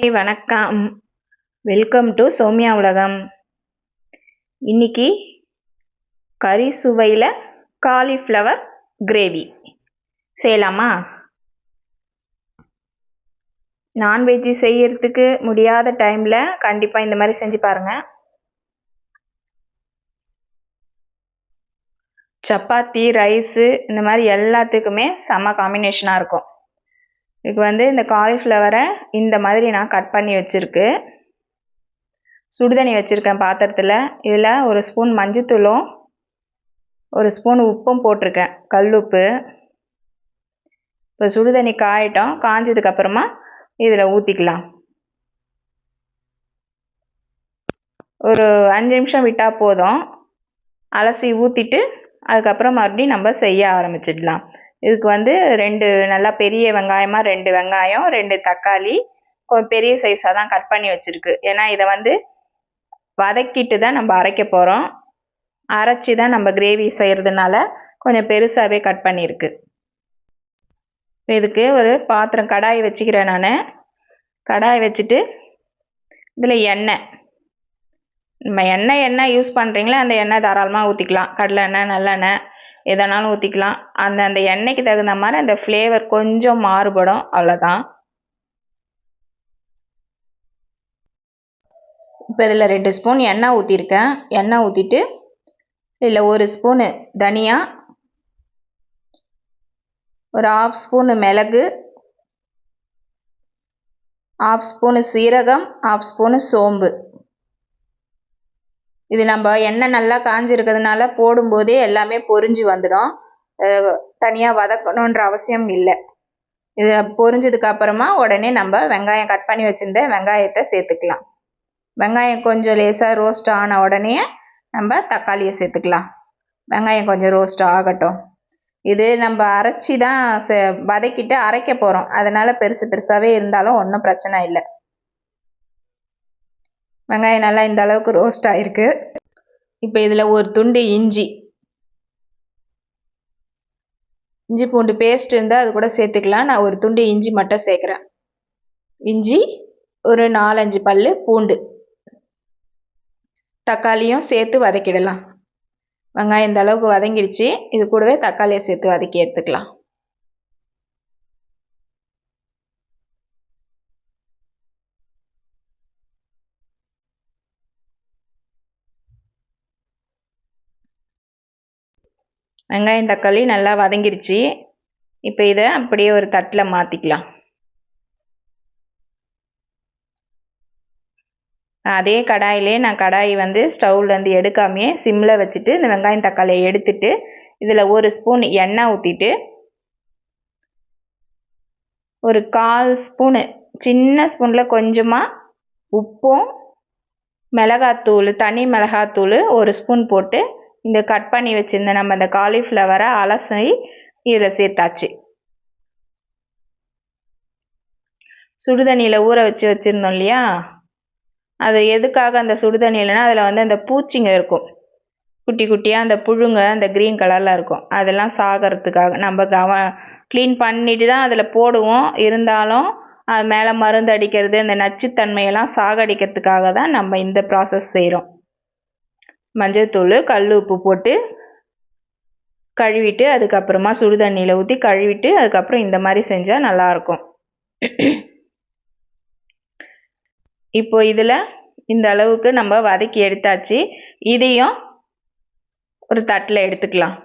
Hi வணக்கம். Welcome to Soumya உலகம். இன்னைக்கு கறி சுவையில் காலிஃப்ளவர் கிரேவி செய்யலாமா? நான்வெஜ்ஜு செய்யறதுக்கு முடியாத டைமில் கண்டிப்பாக இந்த மாதிரி செஞ்சு பாருங்கள் சப்பாத்தி ரைஸு இந்த மாதிரி எல்லாத்துக்குமே செம்ம காம்பினேஷனாக இருக்கும். இதுக்கு வந்து இந்த காலிஃப்ளவரை இந்த மாதிரி நான் கட் பண்ணி வச்சுருக்கு. சுடுதண்ணி வச்சுருக்கேன் பாத்திரத்தில். இதில் ஒரு ஸ்பூன் மஞ்சத்தூளும் ஒரு ஸ்பூன் உப்பும் போட்டிருக்கேன் கல் உப்பு. இப்போ சுடுதண்ணி காயிட்டோம். காஞ்சதுக்கப்புறமா இதில் ஊற்றிக்கலாம் ஒரு அஞ்சு நிமிஷம் விட்டால் போதும். அலசி ஊற்றிட்டு அதுக்கப்புறம் மறுபடியும் நம்ம செய்ய ஆரம்பிச்சிடலாம். இதுக்கு வந்து ரெண்டு நல்லா பெரிய வெங்காயமாக ரெண்டு வெங்காயம் ரெண்டு தக்காளி பெரிய சைஸாக தான் கட் பண்ணி வச்சுருக்கு. ஏன்னா இதை வந்து வதக்கிட்டு தான் நம்ம அரைக்க போகிறோம் அரைச்சி தான் நம்ம கிரேவி செய்கிறதுனால கொஞ்சம் பெருசாகவே கட் பண்ணியிருக்கு. இதுக்கு ஒரு பாத்திரம் கடாய் வச்சுக்கிறேன் நான். கடாய் வச்சுட்டு இதில் எண்ணெய். நம்ம எண்ணெய் எண்ணெய் யூஸ் பண்ணுறீங்களோ அந்த எண்ணெய் தாராளமாக ஊற்றிக்கலாம் கடலை எண்ணெய் நல்லெண்ணெய். எதனாலும் ஊற்றிக்கலாம் அந்த அந்த எண்ணெய்க்கு தகுந்த மாதிரி அந்த ஃப்ளேவர் கொஞ்சம் மாறுபடும். அவ்வளோதான் இப்போ இதில் ரெண்டு ஸ்பூன் எண்ணெய் ஊற்றிருக்கேன் எண்ணெய் ஊற்றிட்டு இதில் ஒரு ஸ்பூனு தனியா ஒரு ஆஃப் ஸ்பூனு மிளகு ஆஃப் ஸ்பூனு சீரகம் ஆஃப் ஸ்பூனு சோம்பு. இது நம்ம எண்ணெய் நல்லா காஞ்சிருக்கிறதுனால போடும்போதே எல்லாமே பொரிஞ்சு வந்துடும். தனியாக வதக்கணுன்ற அவசியம் இல்லை. இது பொரிஞ்சதுக்கு அப்புறமா உடனே நம்ம வெங்காயம் கட் பண்ணி வச்சுருந்த வெங்காயத்தை சேர்த்துக்கலாம். வெங்காயம் கொஞ்சம் லேசாக ரோஸ்ட் ஆன உடனே நம்ம தக்காளியை சேர்த்துக்கலாம். வெங்காயம் கொஞ்சம் ரோஸ்ட் ஆகட்டும். இது நம்ம அரைச்சி தான் வதக்கிட்டு அரைக்க போகிறோம் அதனால் பெருசு பெருசாகவே இருந்தாலும் ஒன்றும் பிரச்சனை இல்லை. வெங்காயம் நல்லா இந்த அளவுக்கு ரோஸ்ட் ஆகிருக்கு இப்போ இதில் ஒரு துண்டு இஞ்சி. இஞ்சி பூண்டு பேஸ்ட் இருந்தால் அது கூட சேர்த்துக்கலாம். நான் ஒரு துண்டு இஞ்சி மட்டும் சேர்க்குறேன். இஞ்சி ஒரு நாலஞ்சு பல் பூண்டு. தக்காளியும் சேர்த்து வதக்கிடலாம். வெங்காயம் இந்த அளவுக்கு வதங்கிடுச்சு. இது கூடவே தக்காளியை சேர்த்து வதக்கி எடுத்துக்கலாம். வெங்காயம் தக்காளி நல்லா வதங்கிடுச்சு இப்போ இதை அப்படியே ஒரு தட்டில் மாற்றிக்கலாம் அதே கடாயிலே நான் கடாய் வந்து ஸ்டவ்லேருந்து எடுக்காமையே சிம்மில் வச்சுட்டு இந்த வெங்காயம் தக்காளியை எடுத்துட்டு இதில் ஒரு ஸ்பூன் எண்ணெய் ஊற்றிட்டு ஒரு கால் ஸ்பூனு சின்ன ஸ்பூனில் கொஞ்சமாக உப்பும் மிளகாத்தூள் தனி மிளகாத்தூள் ஒரு ஸ்பூன் போட்டு இந்த கட் பண்ணி வச்சுருந்த நம்ம இந்த காலிஃப்ளவரை அலசி இதில் சேர்த்தாச்சு. சுடுதண்ணியில் ஊற வச்சு வச்சுருந்தோம் இல்லையா? அது எதுக்காக அந்த சுடுதண்ணியிலனா அதில் வந்து அந்த பூச்சிங்க இருக்கும். குட்டி குட்டியாக அந்த புழுங்க அந்த க்ரீன் கலரில் இருக்கும். அதெல்லாம் சாகிறதுக்காக நம்ம கவ க்ளீன் பண்ணிட்டு தான் அதில் போடுவோம். இருந்தாலும் அது மேலே மருந்து அடிக்கிறது அந்த நச்சுத்தன்மையெல்லாம் சாகடிக்கிறதுக்காக தான் நம்ம இந்த ப்ராசஸ் செய்கிறோம் மஞ்சத்தூள் கல் உப்பு போட்டு கழுவிட்டு அதுக்கப்புறமா சுடு தண்ணியில் ஊற்றி கழுவிட்டு அதுக்கப்புறம் இந்த மாதிரி செஞ்சால் நல்லாயிருக்கும். இப்போ இதில் இந்த அளவுக்கு நம்ம வதக்கி எடுத்தாச்சு. இதையும் ஒரு தட்டில் எடுத்துக்கலாம்.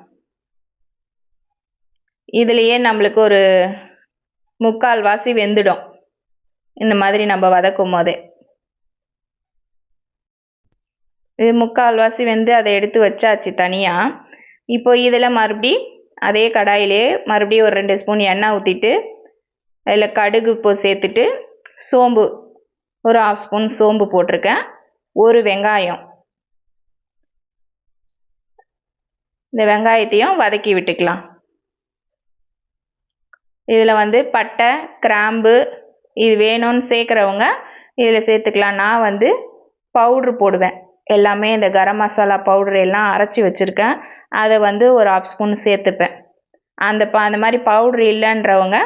இதுலேயே நம்மளுக்கு ஒரு முக்கால் வாசி வெந்துடும். இந்த மாதிரி நம்ம வதக்கும் போதே இது முக்கால்வாசி வந்து அதை எடுத்து வச்சாச்சு தனியாக இப்போ இதில் மறுபடி அதே கடாயிலே மறுபடியும் ஒரு ரெண்டு ஸ்பூன் எண்ணெய் ஊற்றிட்டு அதில் கடுகு இப்போ சேர்த்துட்டு சோம்பு ஒரு ஆஃப் ஸ்பூன் சோம்பு போட்டிருக்கேன். ஒரு வெங்காயம். இந்த வெங்காயத்தையும் வதக்கி விட்டுக்கலாம். இதில் வந்து பட்டை கிராம்பு இது வேணும்னு சேர்க்குறவங்க இதில் சேர்த்துக்கலாம். நான் வந்து பவுட்ரு போடுவேன். எல்லாமே இந்த கரம் மசாலா பவுடர் எல்லாம் அரைச்சி வச்சுருக்கேன். அதை வந்து ஒரு ஆஃப் ஸ்பூன் சேர்த்துப்பேன். அந்த ப அந்த மாதிரி பவுட்ரு இல்லைன்றவங்க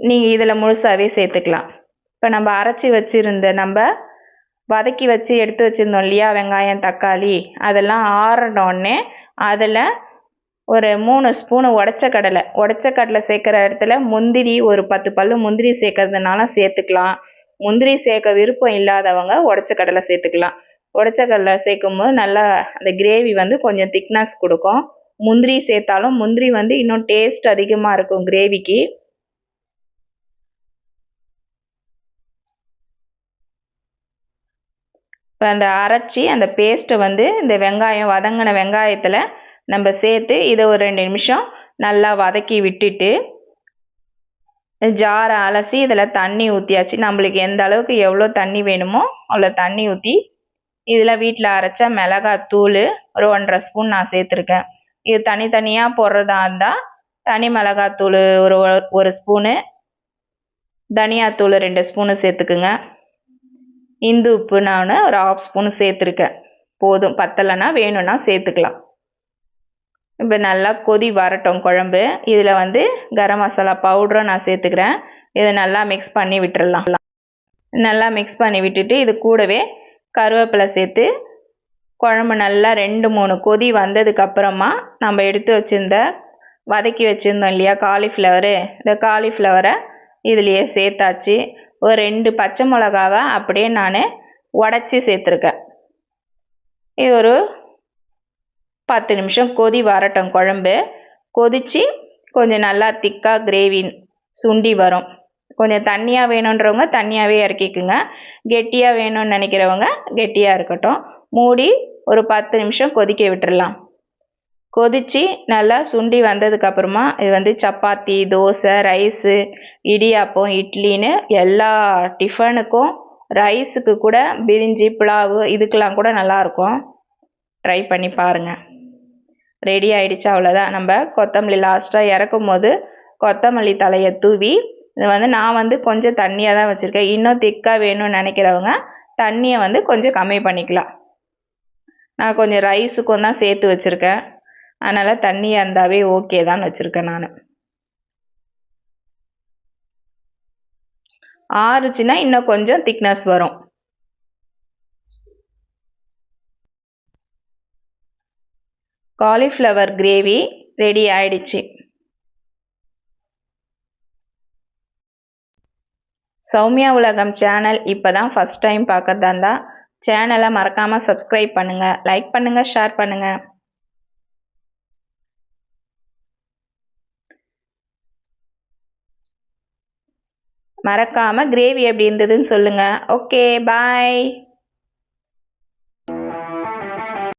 நீங்கள் இதில் முழுசாகவே சேர்த்துக்கலாம். இப்போ நம்ம அரைச்சி வச்சுருந்த நம்ம வதக்கி வச்சு எடுத்து வச்சுருந்தோம் இல்லையா வெங்காயம் தக்காளி அதெல்லாம் ஆறினோடனே அதில் ஒரு மூணு ஸ்பூனு உடச்ச கடலை. உடச்ச கடலை சேர்க்குற இடத்துல முந்திரி ஒரு பத்து பல் முந்திரி சேர்க்கறதுனால சேர்த்துக்கலாம். முந்திரி சேர்க்க விருப்பம் இல்லாதவங்க உடச்ச கடலை சேர்த்துக்கலாம். உடச்ச கடலை சேர்க்கும் போது நல்லா அந்த கிரேவி வந்து கொஞ்சம் திக்னஸ் கொடுக்கும். முந்திரி சேர்த்தாலும் முந்திரி வந்து இன்னும் டேஸ்ட் அதிகமாக இருக்கும் கிரேவிக்கு இப்போ அந்த அரைச்சி அந்த பேஸ்ட்டை வந்து இந்த வெங்காயம் வதங்கின வெங்காயத்தில் நம்ம சேர்த்து இதை ஒரு ரெண்டு நிமிஷம் நல்லா வதக்கி விட்டுட்டு ஜாரை அலசி இதில் தண்ணி ஊற்றியாச்சு நம்மளுக்கு எந்த அளவுக்கு எவ்வளோ தண்ணி வேணுமோ அவ்வளோ தண்ணி ஊற்றி இதில் வீட்டில் அரைச்ச மிளகாத்தூள் ஒரு ஒன்றரை ஸ்பூன் நான் சேர்த்துருக்கேன். இது தனித்தனியாக போடுறதா இருந்தால் தனி மிளகாத்தூள் ஒரு ஒரு ஸ்பூனு தனியாத்தூள் ரெண்டு ஸ்பூனு சேர்த்துக்குங்க. இந்து உப்பு நான் ஒரு ஆஃப் ஸ்பூன் சேர்த்துருக்கேன். போதும். பத்தலைன்னா வேணும்னா சேர்த்துக்கலாம். இப்போ நல்லா கொதி வரட்டும் குழம்பு. இதில் வந்து கரம் மசாலா பவுடரும் நான் சேர்த்துக்கிறேன். இதை நல்லா மிக்ஸ் பண்ணி விட்டுடலாம் நல்லா மிக்ஸ் பண்ணி விட்டுட்டு இது கூடவே கருவேப்பிலை சேர்த்து குழம்பு நல்லா ரெண்டு மூணு கொதி வந்ததுக்கப்புறமா நம்ம எடுத்து வச்சுருந்த வதக்கி வச்சுருந்தோம் இல்லையா காலிஃப்ளவரு இந்த காலிஃப்ளவரை இதுலேயே சேர்த்தாச்சு. ஒரு ரெண்டு பச்சை மிளகாவை அப்படியே நான் உடச்சி சேர்த்துருக்கேன். இது ஒரு பத்து நிமிஷம் கொதி வரட்டும் குழம்பு. கொதித்து கொஞ்சம் நல்லா திக்காக கிரேவி சுண்டி வரும். கொஞ்சம் தண்ணியாக வேணுன்றவங்க தண்ணியாகவே இறக்கிக்குங்க. கெட்டியாக வேணும்னு நினைக்கிறவங்க கெட்டியாக இருக்கட்டும். மூடி ஒரு பத்து நிமிஷம் கொதிக்க விட்டுடலாம் கொதித்து நல்லா சுண்டி வந்ததுக்கப்புறமா இது வந்து சப்பாத்தி தோசை ரைஸு இடியாப்பம் இட்லின்னு எல்லா டிஃபனுக்கும் ரைஸுக்கு கூட பிரிஞ்சி புலாவு இதுக்கெலாம் கூட நல்லாயிருக்கும் ட்ரை பண்ணி பாருங்கள் ரெடி ஆயிடுச்சு அவ்வளோதான் நம்ம கொத்தமல்லி லாஸ்ட்டாக இறக்கும் போது கொத்தமல்லி தலையை தூவி இது வந்து நான் வந்து கொஞ்சம் தண்ணியாக தான் வச்சுருக்கேன். இன்னும் திக்காக வேணும்னு நினைக்கிறவங்க தண்ணியை வந்து கொஞ்சம் கம்மி பண்ணிக்கலாம். நான் கொஞ்சம் ரைஸுக்கும் தான் சேர்த்து வச்சுருக்கேன். அதனால் தண்ணியாக இருந்தாவே ஓகே தான் வச்சுருக்கேன் நான். ஆறுச்சுன்னா இன்னும் கொஞ்சம் திக்னஸ் வரும். காலிஃப்ளவர் கிரேவி ரெடி ஆயிடுச்சு. சௌமியா உலகம் சேனல் இப்போ தான் ஃபஸ்ட் டைம் பார்க்குறதா இருந்தால் சேனலை மறக்காமல் சப்ஸ்கிரைப் பண்ணுங்கள் லைக் பண்ணுங்கள் ஷேர் பண்ணுங்கள் மறக்காமல் கிரேவி எப்படி இருந்ததுன்னு சொல்லுங்கள் ஓகே பாய்